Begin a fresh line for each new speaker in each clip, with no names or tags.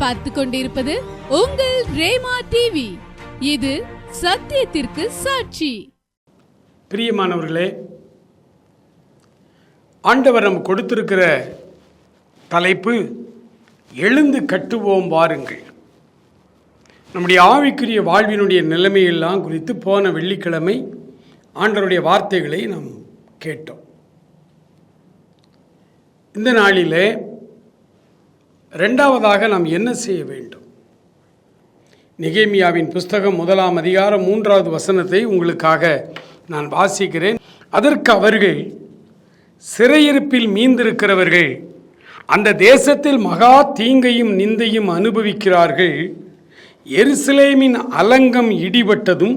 பார்த்து கொண்டிருப்பது உங்கள் ரேமா டிவி இது சத்தியத்திற்கு சாட்சி.
பிரியமானவர்களே ஆண்டவர் நம் கொடுத்திருக்கிற தலைப்பு எழுந்து கட்டுவோம் வாருங்கள். நம்முடைய ஆவிக்குரிய வாழ்வினுடைய நிலைமையெல்லாம் குறித்து போன வெள்ளிக்கிழமை ஆண்டவருடைய வார்த்தைகளை நாம் கேட்டோம். இந்த நாளிலே ரெண்டாவதாக நாம் என்ன செய்ய வேண்டும்? நிகேமியாவின் புஸ்தகம் முதலாம் அதிகாரம் மூன்றாவது வசனத்தை உங்களுக்காக நான் வாசிக்கிறேன். அதற்கு அவர்கள் சிறையிருப்பில் மீந்திருக்கிறவர்கள் அந்த தேசத்தில் மகா தீங்கையும் நிந்தையும் அனுபவிக்கிறார்கள். எருசலேமின் அலங்கம் இடிபட்டதும்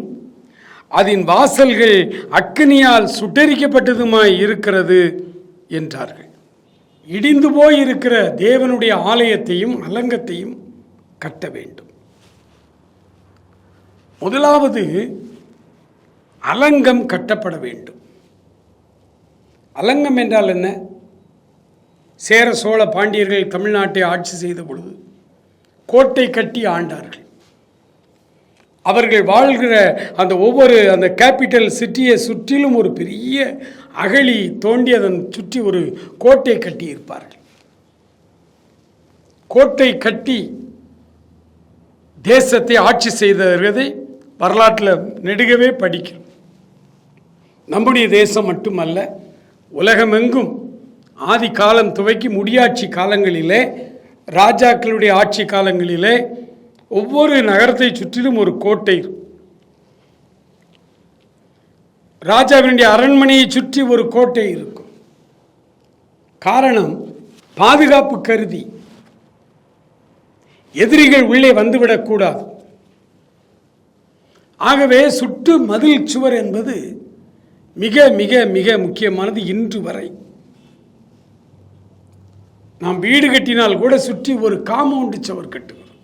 அதன் வாசல்கள் அக்கினியால் சுட்டரிக்கப்பட்டதுமாய் இருக்கிறது என்றார்கள். இடிந்து போய் இருக்கிற தேவனுடைய ஆலயத்தையும் அலங்கத்தையும் கட்ட வேண்டும். முதலாவது அலங்கம் கட்டப்பட வேண்டும். அலங்கம் என்றால் என்ன? சேர சோழ பாண்டியர்கள் தமிழ்நாட்டை ஆட்சி செய்த பொழுது கோட்டை கட்டி ஆண்டார்கள். அவர்கள் வாழ்கிற அந்த ஒவ்வொரு அந்த கேபிட்டல் சிட்டியை சுற்றிலும் ஒரு பெரிய அகழி தோண்டி அதன் சுற்றி ஒரு கோட்டை கட்டி இருப்பார்கள் கோட்டை கட்டி தேசத்தை ஆட்சி செய்ததை வரலாற்றில் நெடுகவே படிக்கிறோம் நம்முடைய தேசம் மட்டுமல்ல உலகமெங்கும் ஆதி காலம் துவக்கி முடியாட்சி காலங்களிலே ராஜாக்களுடைய ஆட்சி காலங்களிலே ஒவ்வொரு நகரத்தை சுற்றிலும் ஒரு கோட்டை இருக்கும். ராஜாவினுடைய அரண்மனையை சுற்றி ஒரு கோட்டை இருக்கும். காரணம் பாதுகாப்பு கருதி. எதிரிகள் உள்ளே வந்துவிடக்கூடாது ஆகவே சுட்டு மதில் சுவர் என்பது மிக மிக மிக முக்கியமானது இன்று வரை. நாம் வீடு கட்டினால் கூட சுற்றி ஒரு காம்பவுண்டு சுவர் கட்டுகிறோம்.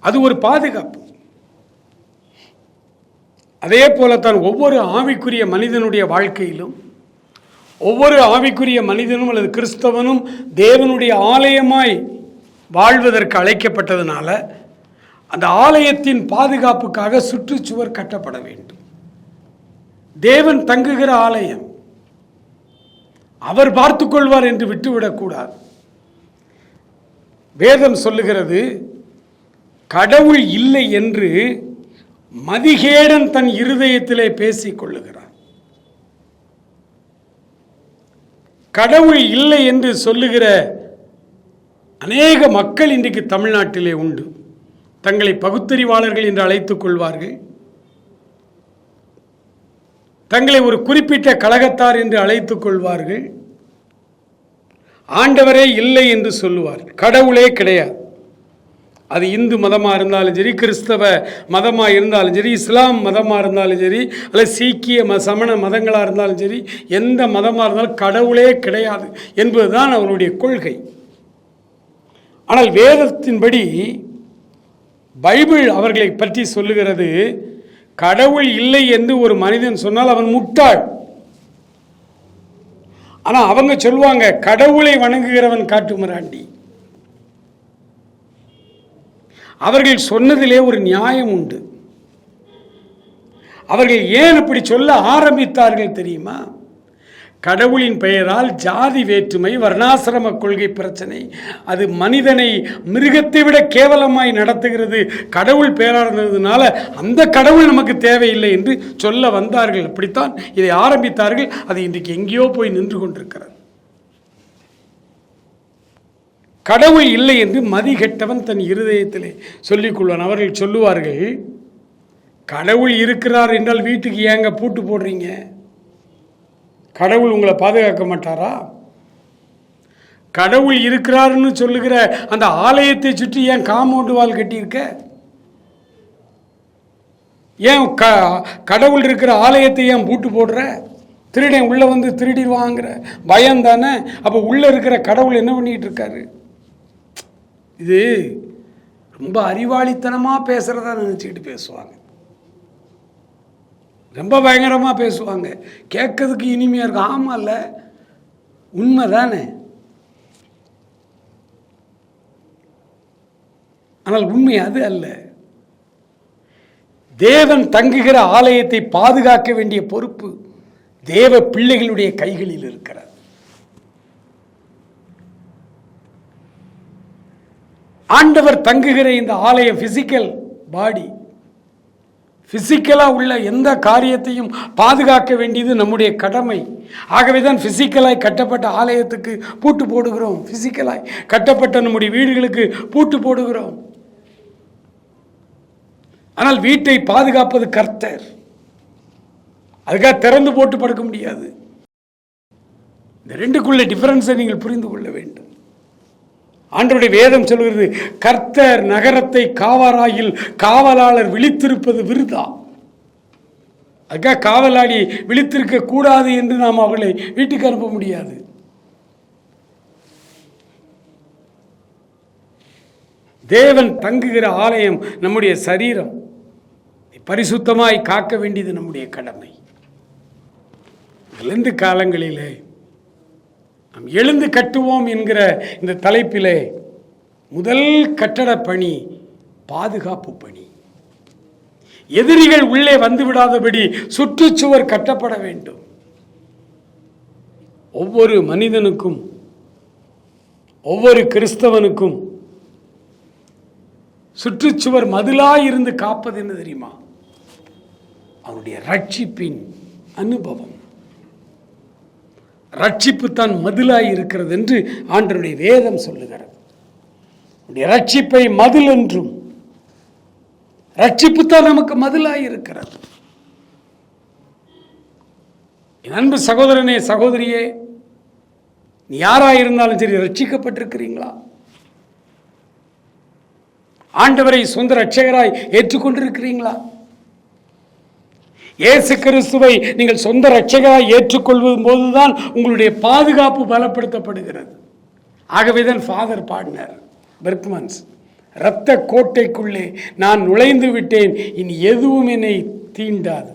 அது ஒரு பாதுகாப்பு. அதே போலத்தான் ஒவ்வொரு ஆவிக்குரிய மனிதனுடைய வாழ்க்கையிலும் ஒவ்வொரு ஆவிக்குரிய மனிதனும் அல்லது கிறிஸ்தவனும் தேவனுடைய ஆலயமாய் வாழ்வதற்கு அழைக்கப்பட்டதுனால அந்த ஆலயத்தின் பாதுகாப்புக்காக சுற்றுச்சுவர் கட்டப்பட வேண்டும். தேவன் தங்குகிற ஆலயம் அவர் பார்த்துக்கொள்வார் என்று விட்டுவிடக்கூடாது வேதம் சொல்லுகிறது கடவுள் இல்லை என்று மதிகேடன் தன் இருதயத்திலே பேசிக் கொள்ளுகிறான். கடவுள் இல்லை என்று சொல்லுகிற அநேக மக்கள் இன்றைக்கு தமிழ்நாட்டிலே உண்டு. தங்களை பகுத்தறிவாளர்கள் என்று அழைத்துக் கொள்வார்கள். தங்களை ஒரு குறிப்பிட்ட கழகத்தார் என்று அழைத்துக் கொள்வார்கள். ஆண்டவரே இல்லை என்று சொல்லுவார்கள் கடவுளே கிடையாது. அது இந்து மதமாக இருந்தாலும் சரி கிறிஸ்தவ மதமாக இருந்தாலும் சரி இஸ்லாம் மதமாக இருந்தாலும் சரி அல்லது சீக்கிய ம சமண மதங்களாக இருந்தாலும் சரி எந்த மதமாக இருந்தாலும் கடவுளே கிடையாது என்பதுதான் அவருடைய கொள்கை. ஆனால் வேதத்தின்படி பைபிள் அவர்களை பற்றி சொல்லுகிறது கடவுள் இல்லை என்று ஒரு மனிதன் சொன்னால் அவன் முட்டாள். ஆனால் அவங்க சொல்லுவாங்க கடவுளை வணங்குகிறவன் காட்டுமராண்டி. அவர்கள் சொன்னதிலே ஒரு நியாயம் உண்டு. அவர்கள் ஏன் அப்படி சொல்ல ஆரம்பித்தார்கள் தெரியுமா? கடவுளின் பெயரால் ஜாதி வேற்றுமை வர்ணாசிரம கொள்கை பிரச்சனை அது மனிதனை மிருகத்தை விட கேவலமாய் நடத்துகிறது கடவுள் பேரானதுனால அந்த கடவுள் நமக்கு தேவையில்லை என்று சொல்ல வந்தார்கள். அப்படித்தான் இதை ஆரம்பித்தார்கள். அது இன்றைக்கு எங்கேயோ போய் நின்று கொண்டிருக்கிறது. கடவுள் இல்லை என்று மதிகெட்டவன் தன் இருதயத்திலே சொல்லிக்கொள்வான். அவர்கள் சொல்லுவார்கள் கடவுள் இருக்கிறார் என்றால் வீட்டுக்கு ஏங்க பூட்டு போடுறீங்க? கடவுள் உங்களை பாதுகாக்க மாட்டாரா? கடவுள் இருக்கிறாருன்னு சொல்லுகிற அந்த ஆலயத்தை சுற்றி ஏன் காம்பவுண்டு வால் கட்டியிருக்க? ஏன் க கடவுள் இருக்கிற ஆலயத்தை ஏன் பூட்டு போடுற? திருடன் உள்ளே வந்து திருடிடுவாங்கிற பயம் தானே? அப்போ உள்ளே இருக்கிற கடவுள் என்ன பண்ணிட்டு இருக்காரு? இது ரொம்ப அறிவாளித்தனமாக பேசுகிறதா நினச்சிக்கிட்டு பேசுவாங்க. ரொம்ப பயங்கரமாக பேசுவாங்க. கேட்கறதுக்கு இனிமையாக இருக்கும். ஆமாம் இல்லை உண்மை தானே ஆனால் உண்மை அது அல்ல. தேவன் தங்குகிற ஆலயத்தை பாதுகாக்க வேண்டிய பொறுப்பு தேவ பிள்ளைகளுடைய கைகளில் இருக்கிறது. ஆண்டவர் தங்குகிற இந்த ஆலயம் பிசிக்கல் பாடி பிசிக்கலாக உள்ள எந்த காரியத்தையும் பாதுகாக்க வேண்டியது நம்முடைய கடமை. ஆகவே தான் ஃபிசிக்கலாய் கட்டப்பட்ட ஆலயத்துக்கு பூட்டு போடுகிறோம். ஃபிசிக்கலாய் கட்டப்பட்ட நம்முடைய வீடுகளுக்கு பூட்டு போடுகிறோம். ஆனால் வீட்டை பாதுகாப்பது கர்த்தர். அதுக்காக திறந்து போட்டு படுக்க முடியாது. இந்த ரெண்டுக்குள்ள டிஃபரன்ஸை நீங்கள் புரிந்து கொள்ள வேண்டும். ஆண்டவருடைய வேதம் சொல்கிறது கர்த்தர் நகரத்தை காவராயில் காவலாளர் விழித்திருப்பது விருதா? அதுக்காக காவலாளி விழித்திருக்க கூடாது என்று நாம் அவர்களை வீட்டுக்கு அனுப்ப முடியாது. தேவன் தங்குகிற ஆலயம் நம்முடைய சரீரம். பரிசுத்தமாய் காக்க வேண்டியது நம்முடைய கடமை. எழுந்து காலங்களிலே நாம் எழுந்து கட்டுவோம் என்கிற இந்த தலைப்பிலே முதல் கட்டட பணி பாதுகாப்பு பணி. எதிரிகள் உள்ளே வந்து விடாதபடி சுற்றுச்சுவர் கட்டப்பட வேண்டும். ஒவ்வொரு மனிதனுக்கும் ஒவ்வொரு கிறிஸ்தவனுக்கும் சுற்றுச்சுவர் மதிலாய் இருந்து காப்பது என்ன தெரியுமா? அவனுடைய ரட்சிப்பின் அனுபவம். ரட்சிப்பு தான் மதிலாய் இருக்கிறது என்று ஆண்டருடைய வேதம் சொல்லுகிறது. ரட்சிப்பை மதில் என்றும் ரட்சிப்பு தான் நமக்கு மதிலாய் இருக்கிறது. அன்பு சகோதரனே சகோதரியே நீ யாராக இருந்தாலும் சரி ரட்சிக்கப்பட்டிருக்கிறீங்களா? ஆண்டவரை சொந்த ரட்சகராய் ஏற்றுக்கொண்டிருக்கிறீங்களா? இயேசு கிறிஸ்துவை நீங்கள் சொந்த ரட்சகராக ஏற்றுக்கொள்வதும் போதுதான் உங்களுடைய பாதுகாப்பு பலப்படுத்தப்படுகிறது. ஆகவே தான் ஃபாதர் பாடினார் பெர்க்மன்ஸ் இரத்த கோட்டைக்குள்ளே நான் நுழைந்து விட்டேன் இனி எதுவும் என்னை தீண்டாது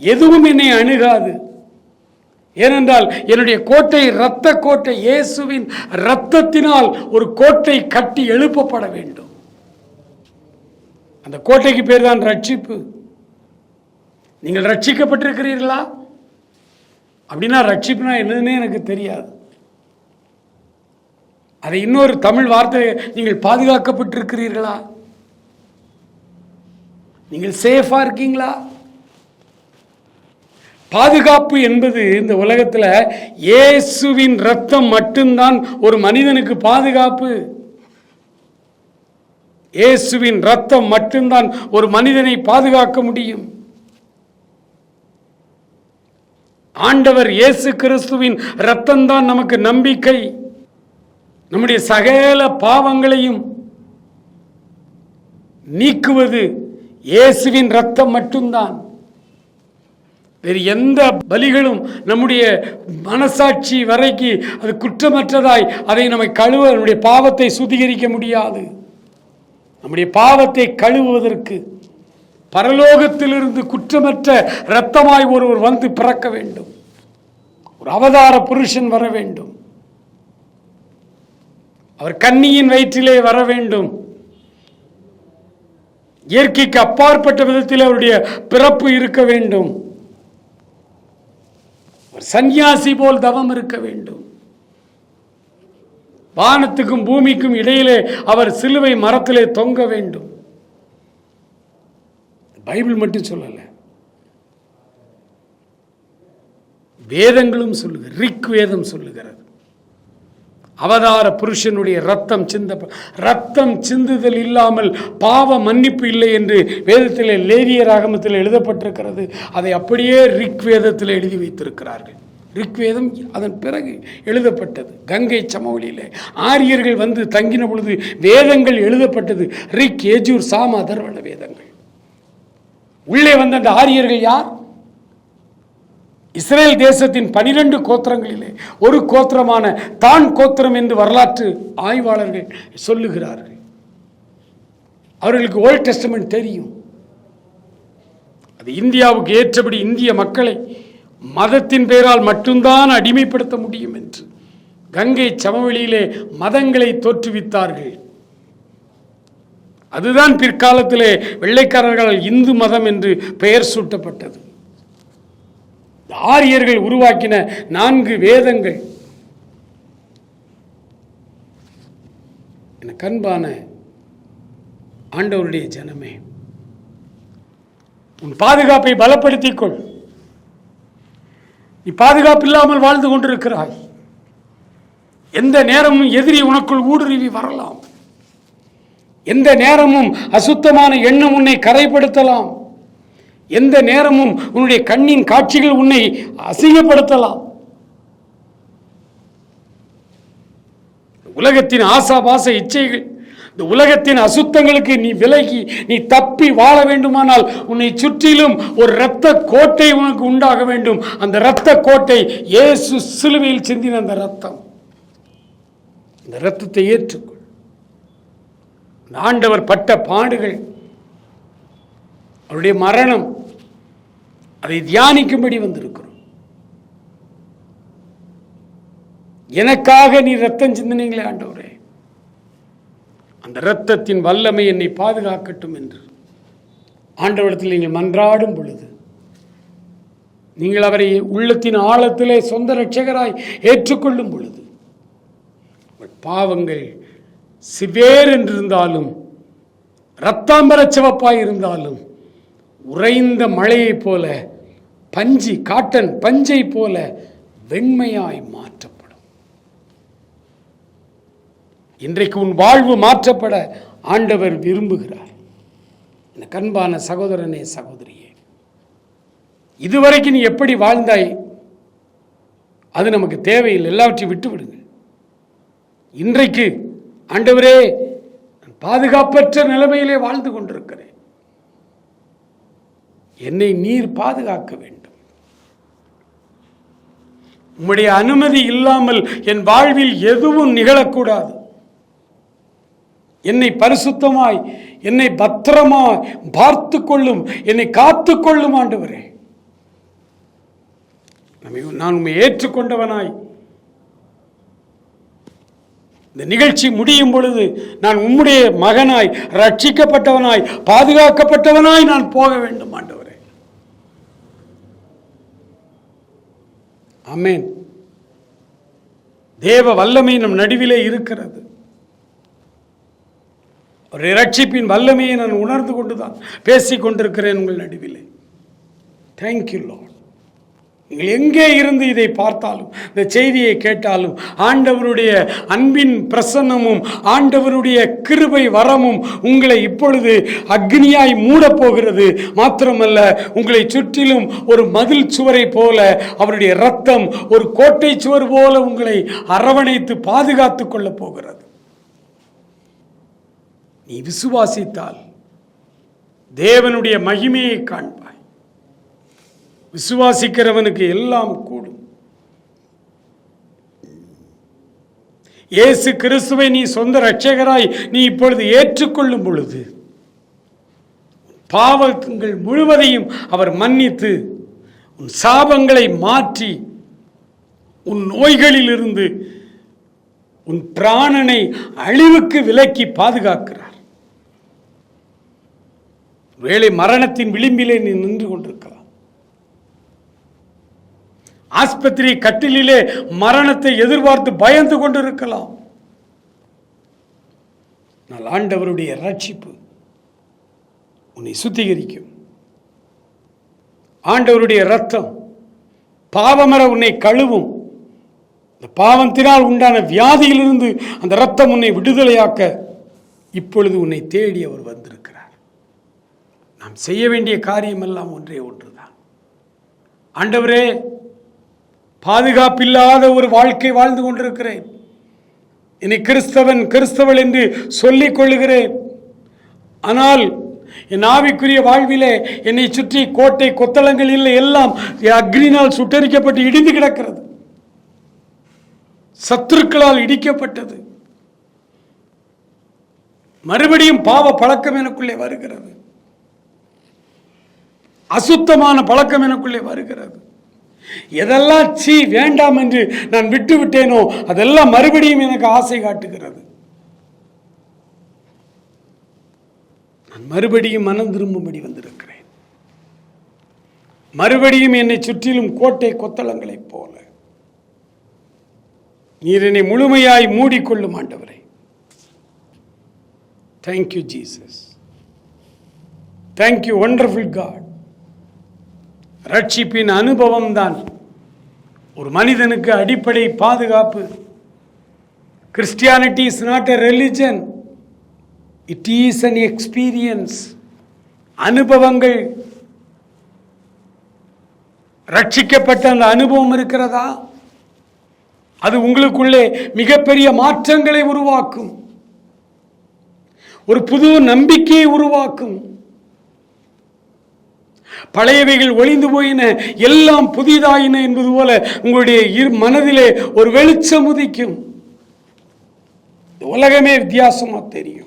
எதுவும் என்னை அணுகாது. ஏனென்றால் என்னுடைய கோட்டை இரத்த கோட்டை இயேசுவின் இரத்தத்தினால் ஒரு கோட்டை கட்டி எழுப்பப்பட வேண்டும். அந்த கோட்டைக்கு பேர் தான் ரட்சிப்பு. நீங்கள் ரட்சிக்கப்பட்டிருக்கிறீர்களா? அப்படின்னா ரட்சிப்புனா என்னதுன்னே எனக்கு தெரியாது. அதை இன்னொரு தமிழ் வார்த்தை நீங்கள் பாதுகாக்கப்பட்டிருக்கிறீர்களா? நீங்கள் சேஃபா இருக்கீங்களா? பாதுகாப்பு என்பது இந்த உலகத்தில் இயேசுவின் ரத்தம் மட்டும்தான் ஒரு மனிதனுக்கு பாதுகாப்பு. இயேசுவின் ரத்தம் மட்டும்தான் ஒரு மனிதனை பாதுகாக்க முடியும். ஆண்டவர் இயேசு கிறிஸ்துவின் ரத்தம்தான் நமக்கு நம்பிக்கை. நம்முடைய சகல பாவங்களையும் நீக்குவது இயேசுவின் ரத்தம் மட்டும்தான். வேறு எந்த பலிகளும் நம்முடைய மனசாட்சி வரைக்கு அது குற்றமற்றதாய் அதை நம்மை கழுவ நம்முடைய பாவத்தை சுத்திகரிக்க முடியாது. நம்முடைய பாவத்தை கழுவுவதற்கு பரலோகத்திலிருந்து குற்றமற்ற இரத்தமாய் ஒருவர் வந்து பிறக்க வேண்டும். ஒரு அவதார புருஷன் வர வேண்டும். அவர் கன்னியின் வயிற்றிலே வர வேண்டும். இயற்கைக்கு அப்பாற்பட்ட விதத்தில் அவருடைய பிறப்பு இருக்க வேண்டும். ஒரு சந்நியாசி போல் தவம் இருக்க வேண்டும். வானத்துக்கும் பூமிக்கும் இடையிலே அவர் சிலுவை மரத்திலே தொங்க வேண்டும். பைபிள் மட்டும் சொல்லலை. வேதங்களும் சொல்லுகிறது ரிக் வேதம் சொல்லுகிறது. அவதார புருஷனுடைய ரத்தம் சிந்த ரத்தம் சிந்துதல் இல்லாமல் பாவ மன்னிப்பு இல்லை என்று வேதத்தில் லேரியர் ராகமத்தில் எழுதப்பட்டிருக்கிறது. அதை அப்படியே ரிக் வேதத்தில் எழுதி வைத்திருக்கிறார்கள். ரிக்வேதம் அதன் பிறகு எழுதப்பட்டது. கங்கை சமவெளியில் ஆரியர்கள் வந்து தங்கின பொழுது வேதங்கள் எழுதப்பட்டது. ரிக் ஏஜூர் சாம அதர்வண வேதங்கள். உள்ளே வந்த அந்த ஆரியர்கள் யார்? இஸ்ரேல் தேசத்தின் பனிரெண்டு கோத்திரங்களிலே ஒரு கோத்திரமான தான் கோத்திரம் என்று வரலாற்று ஆய்வாளர்கள் சொல்லுகிறார்கள். அவர்களுக்கு ஓல்ட் டெஸ்டமெண்ட் தெரியும். அது இந்தியாவுக்கு ஏற்றபடி இந்திய மக்களை மதத்தின் பெயரால் மட்டும்தான் அடிமைப்படுத்த முடியும் என்று கங்கை சமவெளியிலே மதங்களை தோற்றுவித்தார்கள். அதுதான் பிற்காலத்திலே வெள்ளைக்காரர்களால் இந்து மதம் என்று பெயர் சூட்டப்பட்டது. ஆரியர்கள் உருவாக்கின நான்கு வேதங்கள். எனக்கு கண்பான ஆண்டவருடைய ஜனமே உன் பாதுகாப்பை பலப்படுத்திக் கொள் நீ பாதுகாப்பு இல்லாமல் வாழ்ந்து கொண்டிருக்கிறாய். எந்த நேரமும் எதிரி உனக்குள் ஊடுருவி வரலாம். எந்த நேரமும் அசுத்தமான எண்ணம் உன்னை கரைப்படுத்தலாம். எந்த நேரமும் உன்னுடைய கண்ணின் காட்சிகள் உன்னை அசிங்கப்படுத்தலாம். உலகத்தின் ஆசாபாச இச்சைகள் இந்த உலகத்தின் அசுத்தங்களுக்கு நீ விலகி நீ தப்பி வாழ வேண்டுமானால் உன்னை சுற்றிலும் ஒரு இரத்த கோட்டை உனக்கு உண்டாக வேண்டும். அந்த இரத்த கோட்டை இயேசு சிலுவையில் சிந்தின அந்த ரத்தம் இந்த ரத்தத்தை ஏற்றுக்கொள். ஆண்டவர் பட்ட பாடுகள் அவருடைய மரணம் அதை தியானிக்கும்படி வந்திருக்கிறோம். எனக்காக நீ ரத்தம் சிந்தனைங்களே ஆண்டவரே. அந்த இரத்தத்தின் வல்லமை என்னை பாதுகாக்கட்டும் என்று. ஆண்டவரிடத்தில் நீங்கள் மன்றாடும் பொழுது நீங்கள் அவரை உள்ளத்தின் ஆழத்திலே சொந்த ரட்சகராய் ஏற்றுக்கொள்ளும் பொழுது பாவங்கள் சிவேர் என்றிருந்தாலும் ரத்தாம்பர சிவப்பாய் இருந்தாலும் உறைந்த மழையைப் போல பஞ்சி காட்டன் பஞ்சை போல வெண்மையாய் மாற்றப்படும். இன்றைக்கு உன் வாழ்வு மாற்றப்பட ஆண்டவர் விரும்புகிறார். இந்த கண்பான சகோதரனே சகோதரியே இதுவரைக்கும் நீ எப்படி வாழ்ந்தாய்? அது நமக்கு தேவையில்லை. எல்லாவற்றையும் விட்டு விடுங்க இன்றைக்கு ஆண்டவரே பாதுகாப்பற்ற நிலைமையிலே வாழ்ந்து கொண்டிருக்கிறேன். என்னை நீர் பாதுகாக்க வேண்டும். உம்முடைய அனுமதி இல்லாமல் என் வாழ்வில் எதுவும் நிகழக்கூடாது. என்னை பரிசுத்தமாய் என்னை பத்திரமாய் பார்த்து கொள்ளும் என்னை காத்து கொள்ளும் ஆண்டவரே. நான் உண்மை ஏற்றுக்கொண்டவனாய். இந்த நிகழ்ச்சி முடியும் பொழுது நான் உம்முடைய மகனாய் ரட்சிக்கப்பட்டவனாய் பாதுகாக்கப்பட்டவனாய் நான் போக வேண்டும் ஆண்டவர். அமேன் தேவ வல்லமை நம் நடுவிலே இருக்கிறது. ஒரு இரட்சிப்பின் வல்லமையை நான் உணர்ந்து கொண்டுதான் பேசிக் கொண்டிருக்கிறேன் உங்கள் நடுவிலே. தேங்க்யூ லார்ட் நீங்கள் எங்கே இருந்து இதை பார்த்தாலும் இந்த செய்தியை கேட்டாலும் ஆண்டவருடைய அன்பின் பிரசன்னமும் ஆண்டவருடைய கிருபை வரமும் உங்களை இப்பொழுது அக்னியாய் மூடப் போகிறது மாத்திரமல்ல உங்களை சுற்றிலும் ஒரு மதில் சுவரை போல அவருடைய ரத்தம் ஒரு கோட்டை சுவர் போல உங்களை அரவணைத்து பாதுகாத்து கொள்ளப் போகிறது நீ விசுவாசித்தால் தேவனுடைய மகிமையை காண்பார் விசுவாசிக்கிறவனுக்கு எல்லாம் கூடும். இயேசு கிறிஸ்துவை நீ சொந்த ரட்சகராய் நீ இப்பொழுது ஏற்றுக்கொள்ளும் பொழுது பாவங்கள் முழுவதையும் அவர் மன்னித்து உன் சாபங்களை மாற்றி உன் நோய்களிலிருந்து உன் பிராணனை அழிவுக்கு விலக்கி பாதுகாக்கிறார். வேளை மரணத்தின் விளிம்பிலே நீ நின்று கொண்டிருக்கலாம். ஆஸ்பத்திரி கட்டிலே மரணத்தை எதிர்பார்த்து பயந்து கொண்டிருக்கலாம். ஆனால் ஆண்டவருடைய ரட்சிப்பு உன்னை சுத்திகரிக்கும். ஆண்டவருடைய ரத்தம் பாவமர உன்னை கழுவும். இந்த பாவத்தினால் உண்டான வியாதியிலிருந்து அந்த ரத்தம் உன்னை விடுதலையாக்க இப்பொழுது உன்னை தேடி அவர் வந்திருக்கிறார். நாம் செய்ய வேண்டிய காரியமெல்லாம் ஒன்றே ஒன்றுதான். ஆண்டவரே பாதுகாப்பில்லாத ஒரு வாழ்க்கை வாழ்ந்து கொண்டிருக்கிறேன். என்னை கிறிஸ்தவன் கிறிஸ்தவள் என்று சொல்லிக் கொள்ளுகிறேன். ஆனால் என் ஆவிக்குரிய வாழ்விலே என்னை சுற்றி கோட்டை கொத்தளங்கள் இல்லை எல்லாம் அக்னினால் சுட்டரிக்கப்பட்டு இடிந்து கிடக்கிறது. சத்துருக்களால் இடிக்கப்பட்டது. மறுபடியும் பாவ பழக்கம் எனக்குள்ளே வருகிறது. அசுத்தமான பழக்கம் எனக்குள்ளே வருகிறது. எதெல்லாம் சீ வேண்டாம் என்று நான் விட்டு விட்டேனோ அதெல்லாம் மறுபடியும் எனக்கு ஆசை காட்டுகிறது. நான் மறுபடியும் மனம் திரும்பும்படி வந்திருக்கிறேன். மறுபடியும் என்னை சுற்றிலும் கோட்டை கொத்தளங்களைப் போல. நீர் என்னை முழுமையாய் மூடிக்கொள்ளும் ஆண்டவரே. Thank you Jesus thank you wonderful God ரட்சிப்பின் அனுபவம் தான் ஒரு மனிதனுக்கு அடிப்படை பாதுகாப்பு. Christianity is not a religion it is an experience அனுபவங்கள். ரட்சிக்கப்பட்ட அந்த அனுபவம் இருக்கிறதா? அது உங்களுக்குள்ளே மிகப்பெரிய மாற்றங்களை உருவாக்கும். ஒரு புது நம்பிக்கையை உருவாக்கும். பழையவைகள் ஒளிந்து போயின எல்லாம் புதிதாயின என்பது போல உங்களுடைய இரு மனதிலே ஒரு வெளிச்சம் உதிக்கும். உலகமே வித்தியாசமா தெரியும்.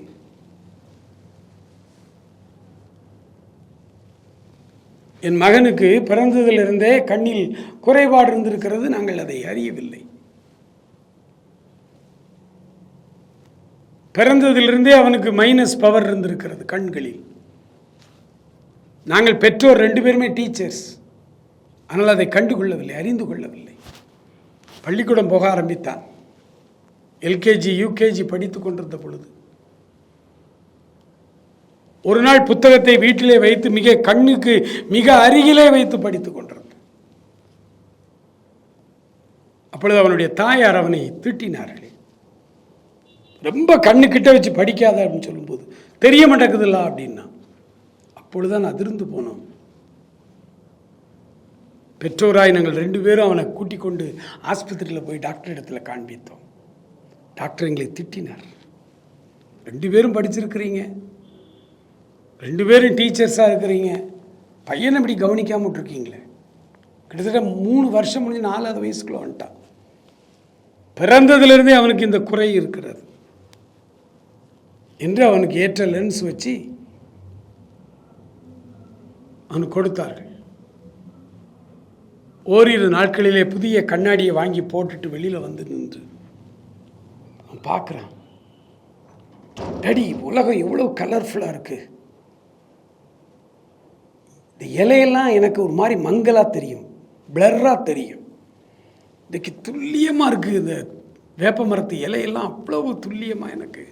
என் மகனுக்கு பிறந்ததிலிருந்தே கண்ணில் குறைபாடு இருந்திருக்கிறது நாங்கள் அதை அறியவில்லை. பிறந்ததிலிருந்தே அவனுக்கு மைனஸ் பவர் இருந்திருக்கிறது கண்களில். நாங்கள் பெற்றோர் ரெண்டு பேருமே டீச்சர்ஸ். ஆனால் அதை கண்டு கொள்ளவில்லை அறிந்து கொள்ளவில்லை. பள்ளிக்கூடம் போக ஆரம்பித்தான். எல்கேஜி யூகேஜி படித்து கொண்டிருந்த பொழுது. ஒரு நாள் புத்தகத்தை வீட்டிலே வைத்து மிக கண்ணுக்கு மிக அருகிலே வைத்து படித்துக் கொண்டிருந்தான். அப்பொழுது அவனுடைய தாயார் அவனை திட்டினார்களே. ரொம்ப கண்ணுக்கிட்ட வச்சு படிக்காத அப்படின்னு சொல்லும்போது தெரிய மாட்டேங்குதுல்ல அப்படின்னா. அப்பொழுதுதான் அதிர்ந்து போனோம் பெற்றோராய் நாங்கள் ரெண்டு பேரும் அவனை கூட்டிக் கொண்டு ஆஸ்பத்திரியில் போய் டாக்டர் இடத்துல காண்பித்தோம். டாக்டர் எங்களை திட்டினார். ரெண்டு பேரும் படிச்சிருக்கிறீங்க. ரெண்டு பேரும் டீச்சர்ஸாக இருக்கிறீங்க. பையனை இப்படி கவனிக்காம விட்ருக்கீங்களே கிட்டத்தட்ட மூணு வருஷம் முடிஞ்சு நாலாவது வயசுக்குள்ள வந்துட்டான். பிறந்ததுலேருந்தே அவனுக்கு இந்த குறை இருக்கிறது. என்று அவனுக்கு ஏற்ற லென்ஸ் வச்சு அவனு கொடுத்தார்கள் ஓரிரு நாட்களிலே புதிய கண்ணாடியை வாங்கி போட்டுட்டு வெளியில் வந்து நின்று அவன் பார்க்குறான். டடி உலகம் எவ்வளோ கலர்ஃபுல்லாக இருக்குது இந்த இலையெல்லாம் எனக்கு ஒரு மாதிரி மங்கலாக தெரியும் பிளர்ராக தெரியும். இன்றைக்கு துல்லியமாக இருக்குது இந்த வேப்ப மரத்து இலையெல்லாம் அவ்வளவு துல்லியமாக எனக்கு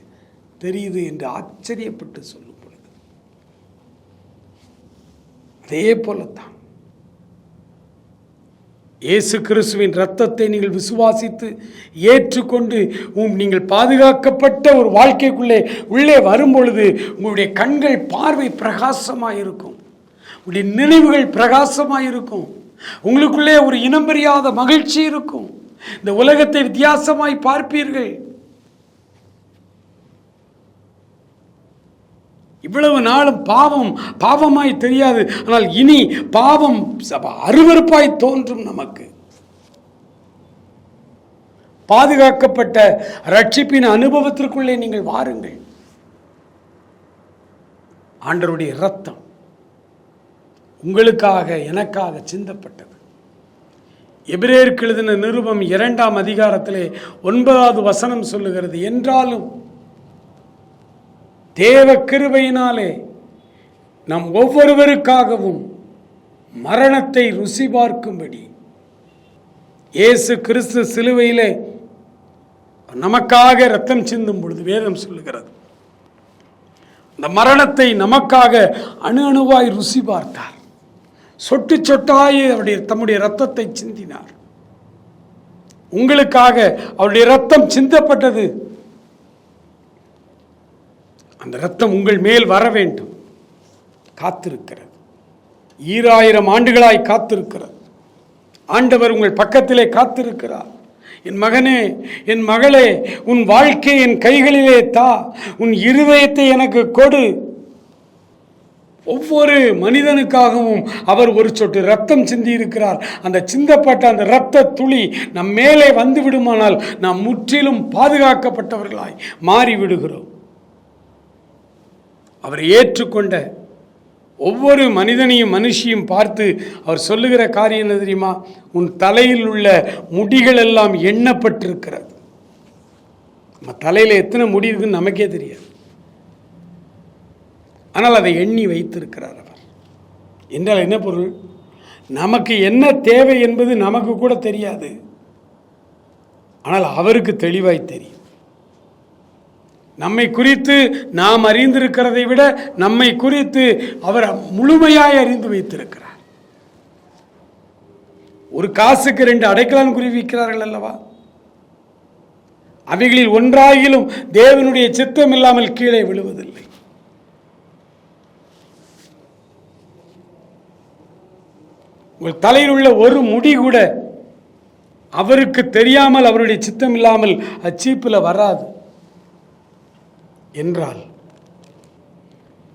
தெரியுது என்று ஆச்சரியப்பட்டு சொல்லும் பொழுது அதே போலத்தான். இயேசு கிறிஸ்துவின் ரத்தத்தை நீங்கள் விசுவாசித்து ஏற்றுக்கொண்டு உம் நீங்கள் பாதுகாக்கப்பட்ட ஒரு வாழ்க்கைக்குள்ளே உள்ளே வரும்பொழுது உங்களுடைய கண்கள் பார்வை பிரகாசமாக இருக்கும் உங்களுடைய நினைவுகள் பிரகாசமாக இருக்கும் உங்களுக்குள்ளே ஒரு இனம் பெரியாத மகிழ்ச்சி இருக்கும். இந்த உலகத்தை வித்தியாசமாய் பார்ப்பீர்கள். இவ்வளவு நாளும் பாவம் பாவமாய் தெரியாது. ஆனால் இனி பாவம் அருவறுப்பாய் அருவருப்பாய் தோன்றும் நமக்கு. பாதுகாக்கப்பட்ட ரட்சிப்பின் அனுபவத்திற்குள்ளே நீங்கள் வாருங்கள். ஆண்டருடைய ரத்தம் உங்களுக்காக எனக்காக சிந்தப்பட்டது. எபிரேயருக்கு எழுதின நிருபம் இரண்டாம் அதிகாரத்திலே ஒன்பதாவது வசனம் சொல்லுகிறது என்றாலும் தேவ கிருபையினாலே நம் ஒவ்வொருவருக்காகவும் மரணத்தை ருசி பார்க்கும்படி. இயேசு கிறிஸ்து சிலுவையிலே நமக்காக ரத்தம் சிந்தும் பொழுது வேதம் சொல்லுகிறது. இந்த மரணத்தை நமக்காக அணு அணுவாய் ருசி பார்த்தார். சொட்டு சொட்டாய் அவருடைய தம்முடைய ரத்தத்தை சிந்தினார். உங்களுக்காக அவருடைய ரத்தம் சிந்தப்பட்டது. அந்த ரத்தம் உங்கள் மேல் வர வேண்டும். காத்திருக்கிறது. ஈராயிரம் ஆண்டுகளாய் காத்திருக்கிறது. ஆண்டவர் உங்கள் பக்கத்திலே காத்திருக்கிறார். என் மகனே என் மகளே உன் வாழ்க்கை என் கைகளிலே தா. உன் இருதயத்தை எனக்கு கொடு. ஒவ்வொரு மனிதனுக்காகவும் அவர் ஒரு சொட்டு ரத்தம் சிந்தி இருக்கிறார் அந்த சிந்தப்பட்ட அந்த இரத்த துளி நம் மேலே வந்து விடுமானால் நாம் முற்றிலும் பாதுகாக்கப்பட்டவர்களாய் மாறிவிடுகிறோம். அவரை ஏற்றுக்கொண்ட ஒவ்வொரு மனிதனையும் மனுஷியும் பார்த்து அவர் சொல்லுகிற காரியம் என்ன தெரியுமா? உன் தலையில் உள்ள முடிகள் எல்லாம் எண்ணப்பட்டிருக்கிறது. நம்ம தலையில் எத்தனை முடி இருக்குன்னு நமக்கே தெரியாது. ஆனால் அதை எண்ணி வைத்திருக்கிறார் அவர். என்றால் என்ன பொருள்? நமக்கு என்ன தேவை என்பது நமக்கு கூட தெரியாது. ஆனால் அவருக்கு தெளிவாய் தெரியும். நம்மை குறித்து நாம் அறிந்திருக்கிறதை விட நம்மை குறித்து அவர் முழுமையாய் அறிந்து வைத்திருக்கிறார். ஒரு காசுக்கு ரெண்டு அடைக்கலான் குறிவிக்கிறார்கள் விற்கிறார்கள் அல்லவா? அவைகளில் ஒன்றாகிலும் தேவனுடைய சித்தம் இல்லாமல் கீழே விழுவதில்லை. உங்கள் தலையில் உள்ள ஒரு முடி கூட அவருக்கு தெரியாமல் அவருடைய சித்தம் இல்லாமல் அச்சீப்பில் வராது. என்றால்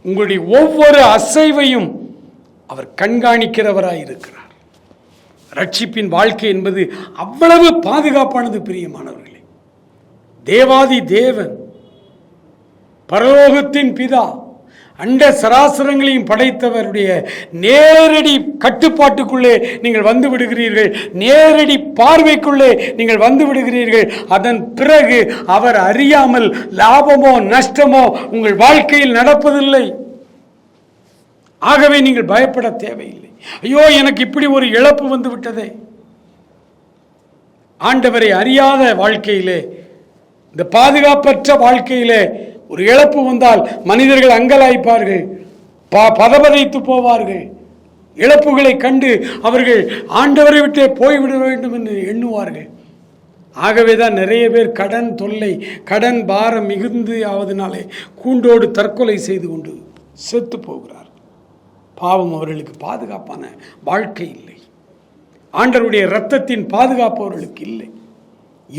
உங்களுடைய ஒவ்வொரு அசைவையும் அவர் கண்காணிக்கிறவராய் இருக்கிறார் ரட்சிப்பின் வாழ்க்கை என்பது அவ்வளவு பாதுகாப்பானது பிரியமானவர்களே. தேவாதி தேவன் பரலோகத்தின் பிதா அண்ட சராசரங்களையும் படைத்தவருடைய நேரடி கட்டுப்பாட்டுக்குள்ளே நீங்கள் வந்து விடுகிறீர்கள். நேரடி பார்வைக்குள்ளே நீங்கள் வந்து விடுகிறீர்கள். அதன் பிறகு அவர் அறியாமல் லாபமோ நஷ்டமோ உங்கள் வாழ்க்கையில் நடப்பதில்லை. ஆகவே நீங்கள் பயப்பட தேவையில்லை. ஐயோ எனக்கு இப்படி ஒரு இழப்பு வந்து விட்டதே. ஆண்டவரை அறியாத வாழ்க்கையிலே இந்த பாதுகாப்பற்ற வாழ்க்கையிலே ஒரு இழப்பு வந்தால் மனிதர்கள் அங்கலாய்ப்பார்கள். ப பதபதைத்து போவார்கள். இழப்புகளை கண்டு அவர்கள் ஆண்டவரை விட்டே போய்விட வேண்டும் என்று எண்ணுவார்கள். ஆகவே தான் நிறைய பேர் கடன் தொல்லை கடன் பாரம் மிகுந்து ஆவதனாலே கூண்டோடு தற்கொலை செய்து கொண்டு செத்து போகிறார். பாவம் அவர்களுக்கு பாதுகாப்பான வாழ்க்கை இல்லை. ஆண்டவருடைய இரத்தத்தின் பாதுகாப்பு அவர்களுக்கு இல்லை.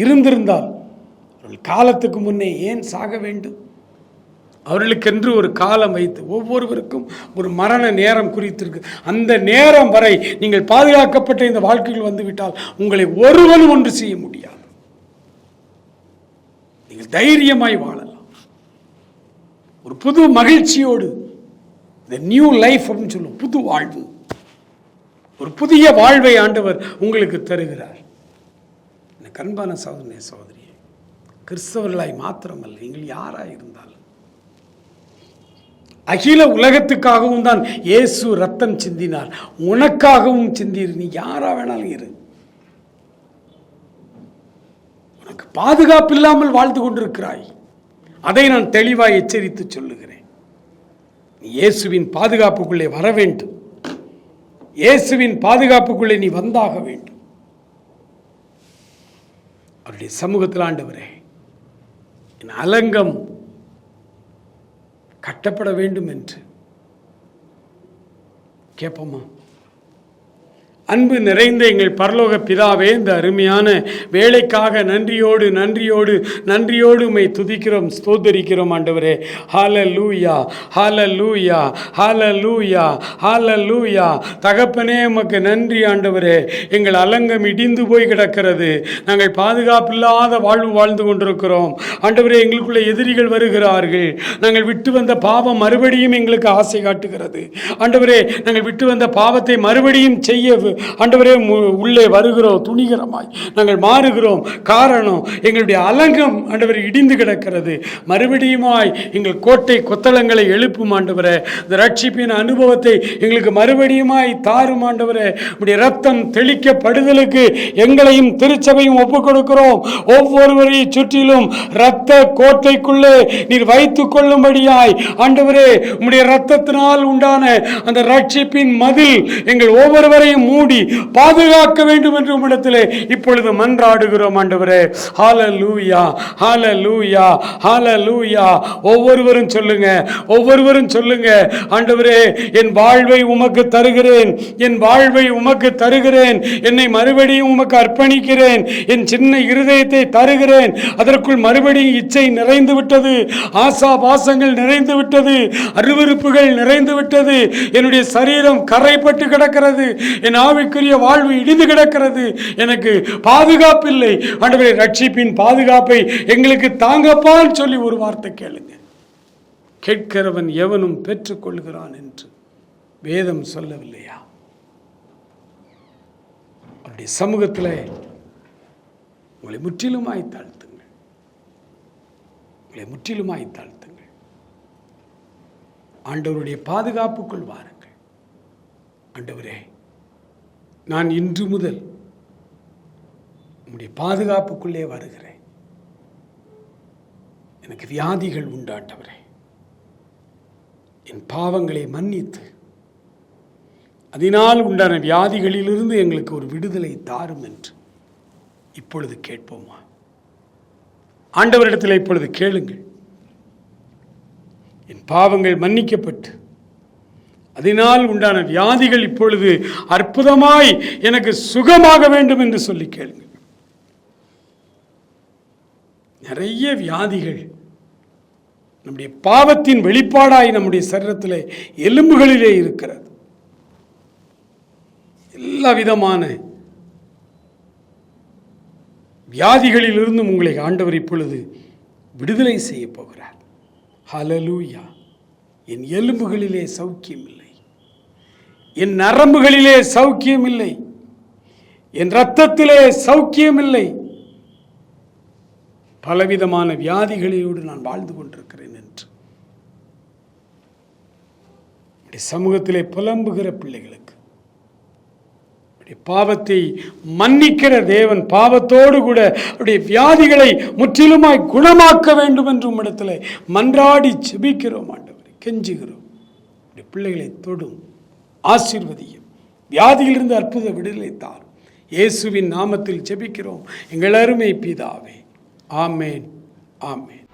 இருந்திருந்தால் அவர்கள் காலத்துக்கு முன்னே ஏன் சாக வேண்டும்? அவர்களுக்கென்று ஒரு காலம் வைத்து ஒவ்வொருவருக்கும் ஒரு மரண நேரம் குறித்திருக்கு. அந்த நேரம் வரை நீங்கள் பாதுகாக்கப்பட்ட இந்த வாழ்க்கையில் வந்துவிட்டால் உங்களை ஒருவனும் ஒன்று செய்ய முடியாது. நீங்கள் தைரியமாய் வாழலாம். ஒரு புது மகிழ்ச்சியோடு இந்த நியூ லைஃப் அப்படின்னு சொல்லுவோம் புது வாழ்வு. ஒரு புதிய வாழ்வை ஆண்டவர் உங்களுக்கு தருகிறார். எனக்கு அன்பான சகோதரனே சகோதரியே கிறிஸ்தவர்களாய் மாத்திரமல்ல நீங்கள் யாராக இருந்தாலும் அகில உலகத்துக்காகவும் தான் இயேசு ரத்தம் சிந்தினார். உனக்காகவும் சிந்திரு. நீ யாரா வேணாலும் இரு. உனக்கு பாதுகாப்பு இல்லாமல் வாழ்ந்து கொண்டிருக்கிறாய். அதை நான் தெளிவாக எச்சரித்து சொல்லுகிறேன். நீ இயேசுவின் பாதுகாப்புக்குள்ளே வர வேண்டும். இயேசுவின் பாதுகாப்புக்குள்ளே நீ வந்தாக வேண்டும். அவருடைய சமூகத்தில் ஆண்டவரே என் அலங்கம் கட்டப்பட வேண்டும் என்று கேட்போமா அன்பு நிறைந்த எங்கள் பரலோக பிதாவே இந்த அருமையான வேலைக்காக நன்றியோடு நன்றியோடு நன்றியோடு உமை துதிக்கிறோம் ஸ்தோதரிக்கிறோம் ஆண்டவரே. ஹால லூயா ஹால லூயா ஹால லூயா ஹால லூயா தகப்பனே உமக்கு நன்றி ஆண்டவரே. எங்கள் அலங்கம் இடிந்து போய் கிடக்கிறது. நாங்கள் பாதுகாப்பில்லாத வாழ்வு வாழ்ந்து கொண்டிருக்கிறோம். ஆண்டவரே எங்களுக்குள்ள எதிரிகள் வருகிறார்கள். நாங்கள் விட்டு வந்த பாவம் மறுபடியும் எங்களுக்கு ஆசை காட்டுகிறது. ஆண்டவரே நாங்கள் விட்டு வந்த பாவத்தை மறுபடியும் செய்ய ஆண்டவரே உள்ளே வருகிறோம் துணிகரமாய். நாங்கள் மாறுகிறோம். காரணம் எங்களுடைய அலங்கம் ஆண்டவர் இடிந்து கிடக்கிறது. மறுபடியுமாய் எங்கள் கோட்டை கொத்தளங்களை எழுப்பும் ஆண்டவரே. இந்த ரட்சிப்பின் அனுபவத்தை எங்களுக்கு மறுபடியுமாய் தாரும் ஆண்டவரே. உடைய ரத்தம் தெளிக்கப்படுதலுக்கு எங்களையும் திருச்சபையும் ஒப்புக் கொடுக்கிறோம் ஒவ்வொருவரை சுற்றிலும் ரத்த கோட்டைக்குள்ளே நீர் வைத்துக் கொள்ளும்படியாய் ஆண்டவரே உம்முடைய ரத்தத்தினால் உண்டான அந்த ரட்சிப்பின் மதில் எங்கள் ஒவ்வொருவரையும் மூடி பாதுகாக்க வேண்டும் என்று உம்மிடத்திலே இப்பொழுது மன்றாடுகிறோம் ஆண்டவரே. ஹalleluya ஹalleluya ஹalleluya ஒவ்வொருவரும் சொல்லுங்க ஒவ்வொருவரும் சொல்லுங்க. ஆண்டவரே என் வாழ்வை உமக்கு தருகிறேன் என் வாழ்வை உமக்கு தருகிறேன் என்னை மறுபடியும் உமக்கு அர்ப்பணிக்கிறேன் என் சின்ன இருதயத்தை தருகிறேன். அதற்குள் மறுபடியும் இச்சை நிறைந்து விட்டது ஆசா பாசங்கள் நிறைந்து விட்டது அருவருப்புகள் நிறைந்து விட்டது என்னுடைய சரீரம் கரைப்பட்டு கிடக்கிறது என் ஆவிக்குரிய வாழ்வு இடிந்து கிடக்கிறது. எனக்கு பாதுகாப்பு இல்லை ஆண்டவரே ரட்சிப்பின் பாதுகாப்பை எங்களுக்கு தாங்கப்பான்னு சொல்லி ஒரு வார்த்தை கேளுங்க. கேட்கிறவன் எவனும் பெற்றுக்கொள்கிறான் என்று வேதம் சொல்லவில்லையா? அவருடைய சமூகத்தில் உங்களை முற்றிலுமாய் தாழ்த்துங்கள். உங்களை முற்றிலுமாய் தாழ்த்துங்கள். ஆண்டவருடைய பாதுகாப்புக்குள் வாருங்கள். ஆண்டவரே நான் இன்று முதல் உன்னுடைய பாதுகாப்புக்குள்ளே வருகிறேன். எனக்கு வியாதிகள் உண்டாட்டவரே. என் பாவங்களை மன்னித்து அதனால் உண்டான வியாதிகளிலிருந்து எங்களுக்கு ஒரு விடுதலை தாரும் என்று இப்பொழுது கேட்போமா? ஆண்டவரிடத்தில் இப்பொழுது கேளுங்கள். என் பாவங்கள் மன்னிக்கப்பட்டு அதனால் உண்டான வியாதிகள் இப்பொழுது அற்புதமாய் எனக்கு சுகமாக வேண்டும் என்று சொல்லி கேளுங்க. நிறைய வியாதிகள் நம்முடைய பாவத்தின் வெளிப்பாடாய் நம்முடைய சரீரத்தில் எலும்புகளிலே இருக்கிறது. எல்லா விதமான வியாதிகளிலிருந்தும் உங்களை ஆண்டவர் இப்பொழுது விடுதலை செய்ய போகிறார். ஹலலூயா என் எலும்புகளிலே சௌக்கியம் இல்லை. என் நரம்புகளிலே சௌக்கியம் இல்லை என் ரத்தத்திலே சௌக்கியம் இல்லை பலவிதமான வியாதிகளோடு நான் வாழ்ந்து கொண்டிருக்கிறேன் என்று. சமூகத்திலே புலம்புகிற பிள்ளைகளுக்கு பாவத்தை மன்னிக்கிற தேவன் பாவத்தோடு கூட அவருடைய வியாதிகளை முற்றிலுமாய் குணமாக்க வேண்டும் என்று உம்மிடத்தில் மன்றாடி செபிக்கிறோம் ஆண்டவரை கெஞ்சுகிறோம். பிள்ளைகளை தொடும். ஆசீர்வதியும். வியாதியிலிருந்து அற்புத விடுதலை தார் இயேசுவின் நாமத்தில் ஜெபிக்கிறோம். எங்கள் அருமை பிதாவே. ஆமேன். ஆமேன்.